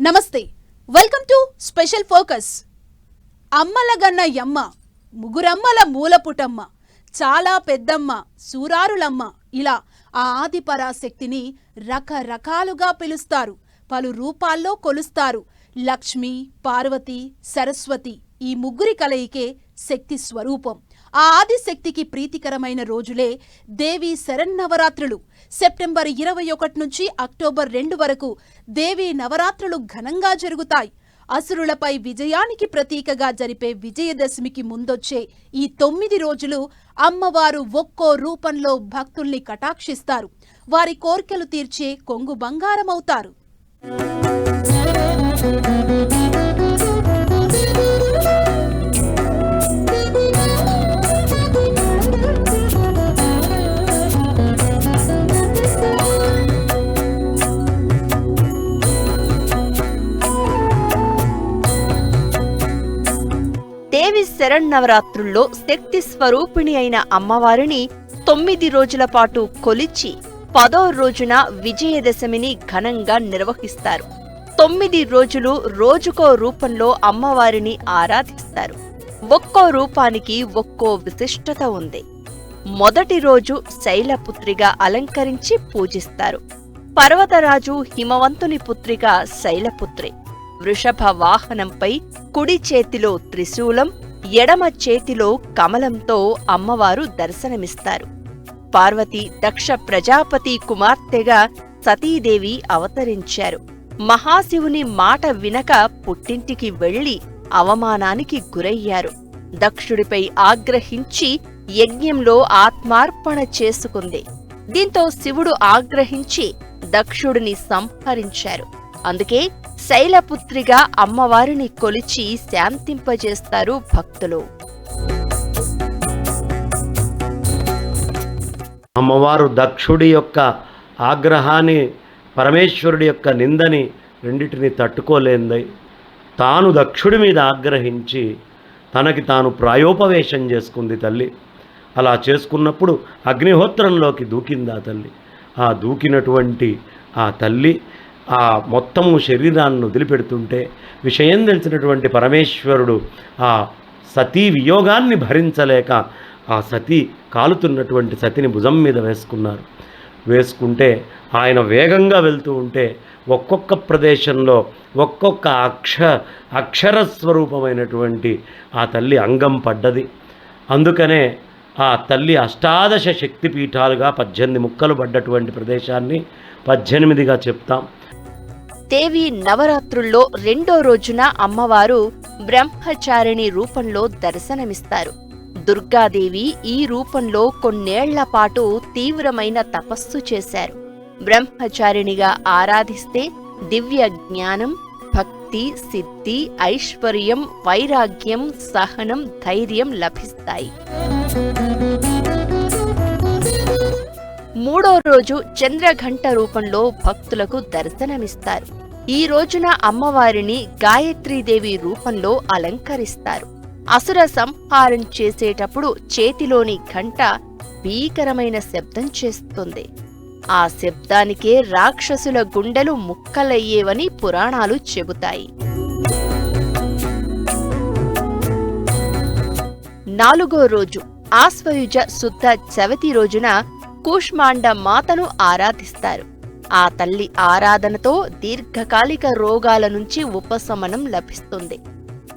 నమస్తే. Welcome to special focus అమ్మలగన్న యమ్మ ముగురమ్మల మూలపుటమ్మ చాలా పెద్దమ్మ సూరారులమ్మ ఇలా ఆ ఆదిపరాశక్తిని రకరకాలుగా పిలుస్తారు. పలు రూపాల్లో కొలుస్తారు. లక్ష్మి పార్వతి సరస్వతి ఈ ముగ్గురి కలయికే శక్తి స్వరూపం. ఆ ఆదిశక్తికి ప్రీతికరమైన రోజులే దేవి శరన్నవరాత్రులు. సెప్టెంబర్ ఇరవై ఒకటి నుంచి అక్టోబర్ రెండు వరకు దేవి నవరాత్రులు ఘనంగా జరుగుతాయి. అసురులపై విజయానికి ప్రతీకగా జరిపే విజయదశమికి ముందొచ్చే ఈ తొమ్మిది రోజులు అమ్మవారు ఒక్కో రూపంలో భక్తుల్ని కటాక్షిస్తారు. వారి కోర్కెలు తీర్చే కొంగు బంగారమవుతారు. శరన్నవరాత్రుల్లో శక్తి స్వరూపిణి అయిన అమ్మవారిని తొమ్మిది రోజుల పాటు కొలిచి పదో రోజున విజయదశమిని ఘనంగా నిర్వహిస్తారు. తొమ్మిది రోజులు రోజుకో రూపంలో అమ్మవారిని ఆరాధిస్తారు. ఒక్కో రూపానికి ఒక్కో విశిష్టత ఉంది. మొదటి రోజు శైలపుత్రిగా అలంకరించి పూజిస్తారు. పర్వతరాజు హిమవంతుని పుత్రిగా శైలపుత్రి. వృషభ వాహనంపై కుడి చేతిలో త్రిశూలం ఎడమ చేతిలో కమలంతో అమ్మవారు దర్శనమిస్తారు. పార్వతి దక్ష ప్రజాపతి కుమార్తెగా సతీదేవి అవతరించారు. మహాశివుని మాట వినక పుట్టింటికి వెళ్ళి అవమానానికి గురయ్యారు. దక్షుడిపై ఆగ్రహించి యజ్ఞంలో ఆత్మార్పణ చేసుకుంది. దీంతో శివుడు ఆగ్రహించి దక్షుడిని సంహరించారు. అందుకే శైలపుత్రిగా అమ్మవారిని కొలిచి శాంతింపజేస్తారు భక్తులు. అమ్మవారు దక్షుడి యొక్క ఆగ్రహాన్ని పరమేశ్వరుడి యొక్క నిందని రెండింటిని తట్టుకోలేందై తాను దక్షుడి మీద ఆగ్రహించి తనకి తాను ప్రాయోపవేశం చేసుకుంది తల్లి. అలా చేసుకున్నప్పుడు అగ్నిహోత్రంలోకి దూకింది ఆ తల్లి. ఆ దూకినటువంటి ఆ తల్లి ఆ మొత్తము శరీరాన్ని వదిలిపెడుతుంటే విషయం తెలిసినటువంటి పరమేశ్వరుడు ఆ సతీ వియోగాన్ని భరించలేక ఆ సతీ కాలుతున్నటువంటి సతిని భుజం మీద వేసుకున్నారు. వేసుకుంటే ఆయన వేగంగా వెళ్తూ ఉంటే ఒక్కొక్క ప్రదేశంలో ఒక్కొక్క అక్ష అక్షర స్వరూపమైనటువంటి ఆ తల్లి అంగం పడ్డది. అందుకనే ఆ తల్లి అష్టాదశ శక్తిపీఠాలుగా పద్దెనిమిది ముక్కలు పడ్డటువంటి ప్రదేశాన్ని పద్దెనిమిదిగా చెప్తాం. దేవి నవరాత్రుల్లో రెండో రోజున అమ్మవారు బ్రహ్మచారిణి రూపంలో దర్శనమిస్తారు. దుర్గాదేవి ఈ రూపంలో కొన్నేళ్ళ పాటు తీవ్రమైన తపస్సు చేశారు. బ్రహ్మచారిణిగా ఆరాధిస్తే దివ్య జ్ఞానం భక్తి సిద్ధి ఐశ్వర్యం వైరాగ్యం సహనం ధైర్యం లభిస్తాయి. మూడో రోజు చంద్రఘంట రూపంలో భక్తులకు దర్శనమిస్తారు. ఈ రోజున అమ్మవారిని గాయత్రీదేవి రూపంలో అలంకరిస్తారు. అసుర సంహారం చేసేటప్పుడు చేతిలోని ఘంట భీకరమైన శబ్దం చేస్తుంది. ఆ శబ్దానికే రాక్షసుల గుండెలు ముక్కలయ్యేవని పురాణాలు చెబుతాయి. నాలుగో రోజు ఆశ్వయుజ శుద్ధ చవితి రోజున కూష్మాండ మాతను ఆరాధిస్తారు. ఆ తల్లి ఆరాధనతో దీర్ఘకాలిక రోగాల నుంచి ఉపశమనం లభిస్తుంది.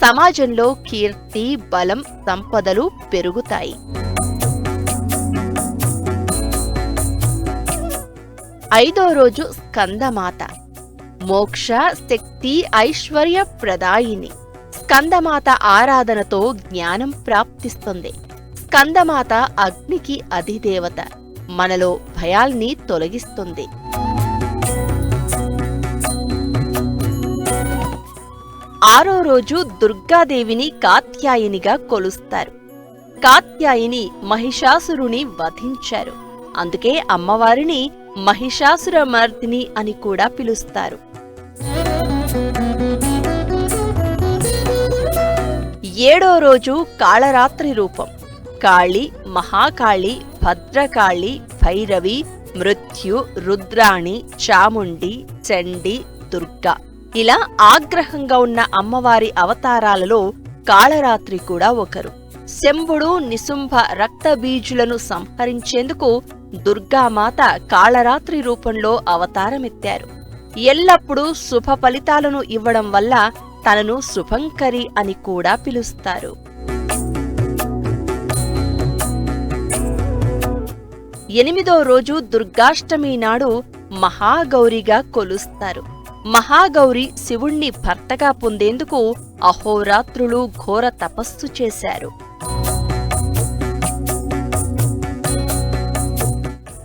సమాజంలో కీర్తి బలం సంపదలు పెరుగుతాయి. ఐదో రోజు స్కందమాత. మోక్ష శక్తి ఐశ్వర్య ప్రదాయిని. స్కందమాత ఆరాధనతో జ్ఞానం ప్రాప్తిస్తుంది. స్కందమాత అగ్నికి అధిదేవత. మనలో భయాల్ని తొలగిస్తుంది. ఆరో రోజు దుర్గాదేవిని కాత్యాయినిగా కొలుస్తారు. కాత్యాయిని మహిషాసురుని వధించారు. అందుకే అమ్మవారిని మహిషాసురమర్దిని అని కూడా పిలుస్తారు. ఏడో రోజు కాళరాత్రి రూపం. కాళి మహాకాళి భద్రకాళి భైరవి మృత్యు రుద్రాణి చాముండి చండి దుర్గా. ఇలా ఆగ్రహంగా ఉన్న అమ్మవారి అవతారాలలో కాళరాత్రి కూడా ఒకరు. శంభుడు నిశుంభ రక్తబీజులను సంహరించేందుకు దుర్గామాత కాళరాత్రి రూపంలో అవతారమెత్తారు. ఎల్లప్పుడూ శుభ ఫలితాలను ఇవ్వడం వల్ల తనను శుభంకరి అని కూడా పిలుస్తారు. ఎనిమిదో రోజు దుర్గాష్టమి నాడు మహాగౌరిగా కొలుస్తారు. మహాగౌరి శివుణ్ణి భర్తగా పొందేందుకు అహోరాత్రులు ఘోర తపస్సు చేశారు.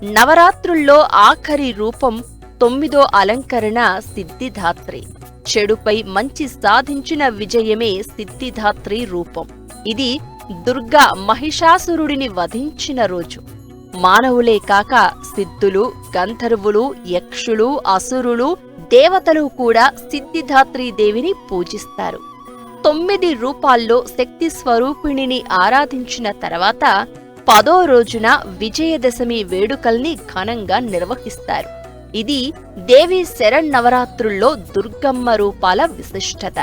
నవరాత్రుల్లో ఆఖరి రూపం తొమ్మిదో అలంకరణ సిద్ధిధాత్రి చెడుపై మంచి సాధించిన విజయమే సిద్ధిధాత్రి రూపం. ఇది దుర్గా మహిషాసురుడిని వధించిన రోజు. మానవులే కాక సిద్ధులు గంధర్వులు యక్షులు అసురులు దేవతలు కూడా సిద్ధిదాత్రీ దేవిని పూజిస్తారు. తొమ్మిది రూపాల్లో శక్తి స్వరూపిణిని ఆరాధించిన తర్వాత పదో రోజున విజయదశమి వేడుకల్ని ఘనంగా నిర్వహిస్తారు. ఇది దేవి శరన్నవరాత్రుల్లో దుర్గమ్మ రూపాల విశిష్టత.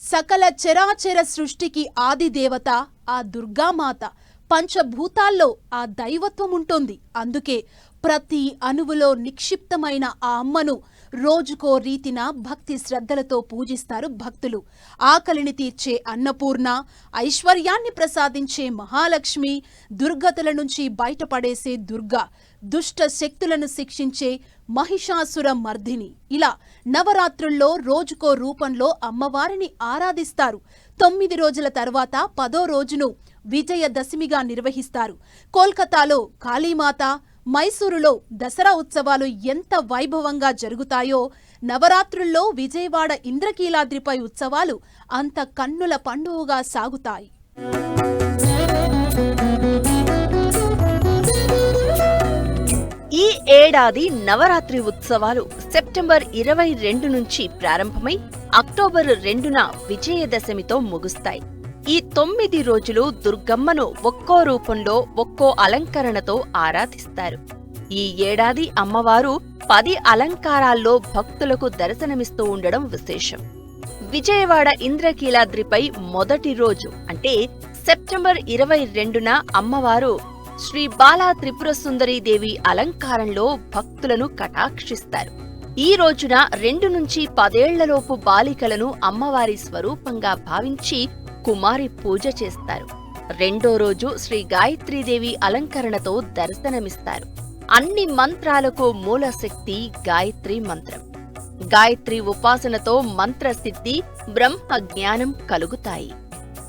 సకల చరాచర సృష్టికి ఆది దేవత ఆ దుర్గామాత పంచభూతాల్లో ఆ దైవత్వం ఉంటుంది అందుకే ప్రతి అణువులో నిక్షిప్తమైన ఆ అమ్మను రోజుకో రీతిన భక్తి శ్రద్ధలతో పూజిస్తారు భక్తులు. ఆకలిని తీర్చే అన్నపూర్ణ ఐశ్వర్యాన్ని ప్రసాదించే మహాలక్ష్మి దుర్గతుల నుంచి బయటపడేసే దుర్గా దుష్ట శక్తులను శిక్షించే మహిషాసుర మర్దిని. ఇలా నవరాత్రుల్లో రోజుకో రూపంలో అమ్మవారిని ఆరాధిస్తారు. తొమ్మిది రోజుల తర్వాత పదో రోజును విజయదశమిగా నిర్వహిస్తారు. కోల్కతాలో కాళీమాత మైసూరులో దసరా ఉత్సవాలు ఎంత వైభవంగా జరుగుతాయో నవరాత్రుల్లో విజయవాడ ఇంద్రకీలాద్రిపై ఉత్సవాలు అంత కన్నుల పండువుగా సాగుతాయి. ఈ ఏడాది నవరాత్రి ఉత్సవాలు సెప్టెంబర్ ఇరవై రెండు నుంచి ప్రారంభమై అక్టోబర్ రెండున విజయదశమితో ముగుస్తాయి. ఈ తొమ్మిది రోజులు దుర్గమ్మను ఒక్కో రూపంలో ఒక్కో అలంకరణతో ఆరాధిస్తారు. ఈ ఏడాది అమ్మవారు పది అలంకారాల్లో భక్తులకు దర్శనమిస్తూ ఉండడం విశేషం. విజయవాడ ఇంద్రకీలాద్రిపై మొదటి రోజు అంటే సెప్టెంబర్ ఇరవై రెండున అమ్మవారు శ్రీ బాలా త్రిపుర దేవి అలంకారంలో భక్తులను కటాక్షిస్తారు. ఈ రోజున రెండు నుంచి పదేళ్ళలోపు బాలికలను అమ్మవారి స్వరూపంగా భావించి కుమారి పూజ చేస్తారు. రెండో రోజు శ్రీ గాయత్రీదేవి అలంకరణతో దర్శనమిస్తారు. అన్ని మంత్రాలకు మూల శక్తి గాయత్రి మంత్రం. గాయత్రి ఉపాసనతో మంత్రసిద్ధి బ్రహ్మ జ్ఞానం కలుగుతాయి.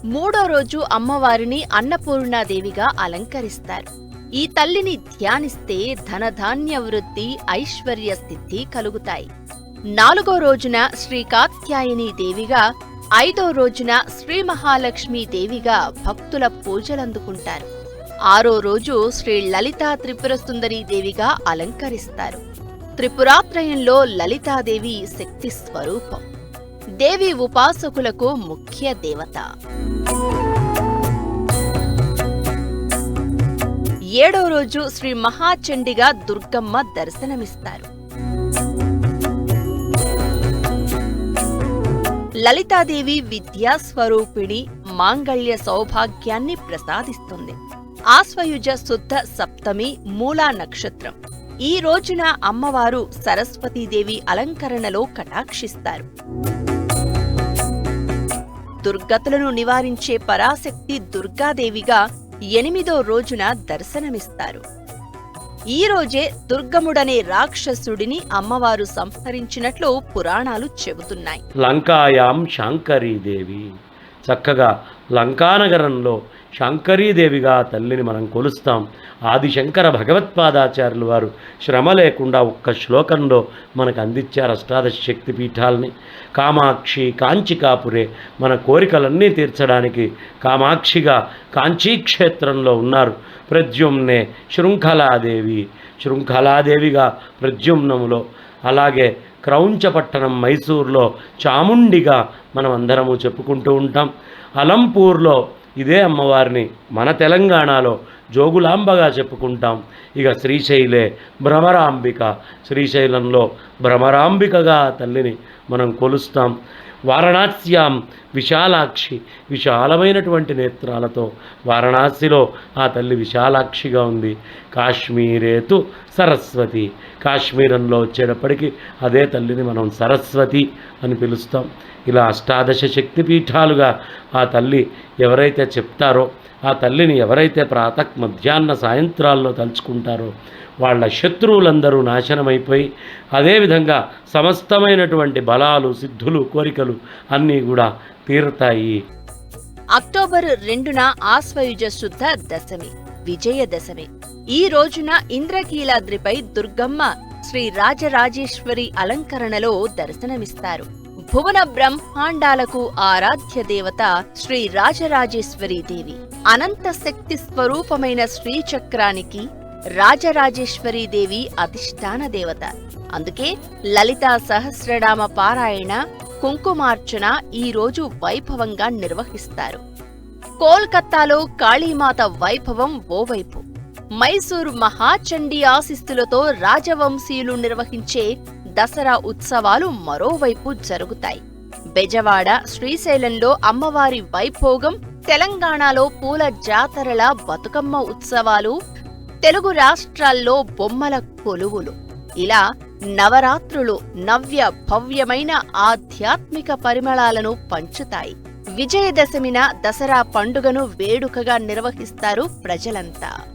మూడో రోజు అమ్మవారిని అన్నపూర్ణాదేవిగా అలంకరిస్తారు. ఈ తల్లిని ధ్యానిస్తే ధనధాన్య వృద్ధి ఐశ్వర్య సిద్ధి కలుగుతాయి. నాలుగో రోజున శ్రీ కాత్యాయని దేవిగా ఐదో రోజున శ్రీ మహాలక్ష్మి దేవిగా భక్తుల పూజలందుకుంటారు. ఆరో రోజు శ్రీ లలితా త్రిపుర సుందరీ దేవిగా అలంకరిస్తారు. త్రిపురాత్రయంలో లలితాదేవి శక్తి స్వరూపం. దేవి ఉపాసకులకు ముఖ్య దేవత. ఏడో రోజు శ్రీ మహాచండిగా దుర్గమ్మ దర్శనమిస్తారు. లలితాదేవి విద్యా స్వరూపిణి మాంగళ్య సౌభాగ్యాన్ని ప్రసాదిస్తుంది. ఆశ్వయుజ శుద్ధ సప్తమి మూలా నక్షత్రం. ఈ రోజున అమ్మవారు సరస్వతీదేవి అలంకరణలో కటాక్షిస్తారు. దుర్గతులను నివారించే పరాశక్తి దుర్గాదేవిగా ఎనిమిదో రోజున దర్శనమిస్తారు. ఈ రోజే దుర్గముడనే రాక్షసుడిని అమ్మవారు సంహరించినట్లు పురాణాలు చెబుతున్నాయి. లంకాయాం శాంకరీదేవి. చక్కగా లంకానగరంలో శంకరీదేవిగా తల్లిని మనం కొలుస్తాం. ఆదిశంకర భగవత్పాదాచార్యులు వారు శ్రమ లేకుండా ఒక్క శ్లోకంలో మనకు అందించారు అష్టాదశ శక్తి పీఠాలని. కామాక్షి కాంచికాపురే మన కోరికలన్నీ తీర్చడానికి కామాక్షిగా కాంచీక్షేత్రంలో ఉన్నారు. ప్రద్యుమ్నే శృంఖలాదేవి శృంఖలాదేవిగా ప్రద్యుమ్నములో. అలాగే క్రౌంచపట్టణం మైసూర్లో చాముండిగా మనం అందరము చెప్పుకుంటూ ఉంటాం. అలంపూర్లో ఇదే అమ్మవారిని మన తెలంగాణలో జోగులాంబగా చెప్పుకుంటాం. ఇక శ్రీశైలే భ్రమరాంబిక శ్రీశైలంలో భ్రమరాంబికగా తల్లిని మనం కొలుస్తాం. వారణాస్యాం విశాలాక్షి విశాలమైనటువంటి నేత్రాలతో. వారణాసిలో ఆ తల్లి విశాలాక్షిగా ఉంది. కాశ్మీరేతు సరస్వతి. కాశ్మీరంలో వచ్చేటప్పటికి అదే తల్లిని మనం సరస్వతి అని పిలుస్తాం. ఇలా అష్టాదశ శక్తి పీఠాలుగా ఆ తల్లి ఎవరైతే చెప్తారో ఆ తల్లిని ఎవరైతే ప్రాతక్ మధ్యాహ్న సాయంత్రాల్లో తలుచుకుంటారో వాళ్ళ శత్రువులందరూ నాశనమైపోయి అదేవిధంగా సమస్తమైనటువంటి బలాలు సిద్ధులు కోరికలు అన్నీ కూడా తీరుతాయి. అక్టోబర్ రెండున ఆశ్వయుజ శుద్ధ దశమి విజయదశమి ఈ రోజున ఇంద్రకీలాద్రిపై దుర్గమ్మ శ్రీ రాజరాజేశ్వరి అలంకరణలో దర్శనమిస్తారు. భువన బ్రహ్మాండాలకు ఆరాధ్య దేవత శ్రీ రాజరాజేశ్వరి దేవి. అనంత శక్తి స్వరూపమైన శ్రీచక్రానికి రాజరాజేశ్వరీదేవి అధిష్టాన దేవత. అందుకే లలితా సహస్రనామ పారాయణ కుంకుమార్చన ఈ రోజు వైభవంగా నిర్వహిస్తారు. కోల్కత్తాలో కాళీమాత వైభవం ఓవైపు. మైసూర్ మహాచండీ ఆశిస్తులతో రాజవంశీయులు నిర్వహించే దసరా ఉత్సవాలు మరోవైపు జరుగుతాయి. బెజవాడ శ్రీశైలంలో అమ్మవారి వైభోగం తెలంగాణలో పూల జాతరల బతుకమ్మ ఉత్సవాలు తెలుగు రాష్ట్రాల్లో బొమ్మల కొలువులు. ఇలా నవరాత్రులు నవ్య భవ్యమైన ఆధ్యాత్మిక పరిమళాలను పంచుతాయి. విజయదశమిన దసరా పండుగను వేడుకగా నిర్వహిస్తారు ప్రజలంతా.